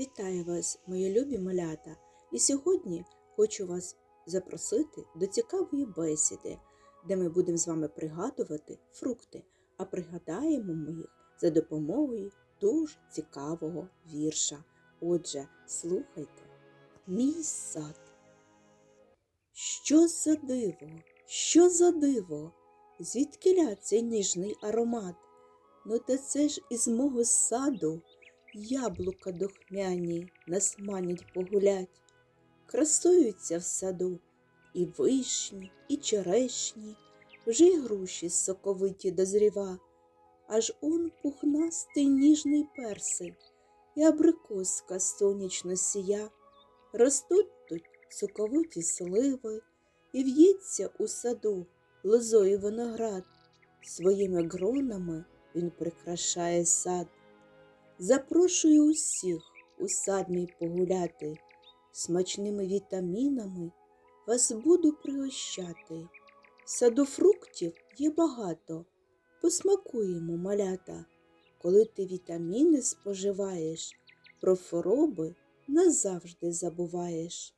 Вітаю вас, мої любі малята! І сьогодні хочу вас запросити до цікавої бесіди, де ми будемо з вами пригадувати фрукти, а пригадаємо ми їх за допомогою дуже цікавого вірша. Отже, слухайте, мій сад. Що за диво, що за диво? Звідкиля цей ніжний аромат? Ну та це ж із мого саду яблука духмяні нас манять погулять. Красуються в саду і вишні, і черешні, вже й груші соковиті дозріва, аж он пухнастий ніжний персик, і абрикоска сонячно сія. Ростуть тут соковиті сливи, і в'ється у саду лозою виноград. Своїми гронами він прикрашає сад. Запрошую усіх у сад мій погуляти, смачними вітамінами вас буду пригощати. Саду фруктів є багато, посмакуємо малята. Коли ти вітаміни споживаєш, про хвороби назавжди забуваєш.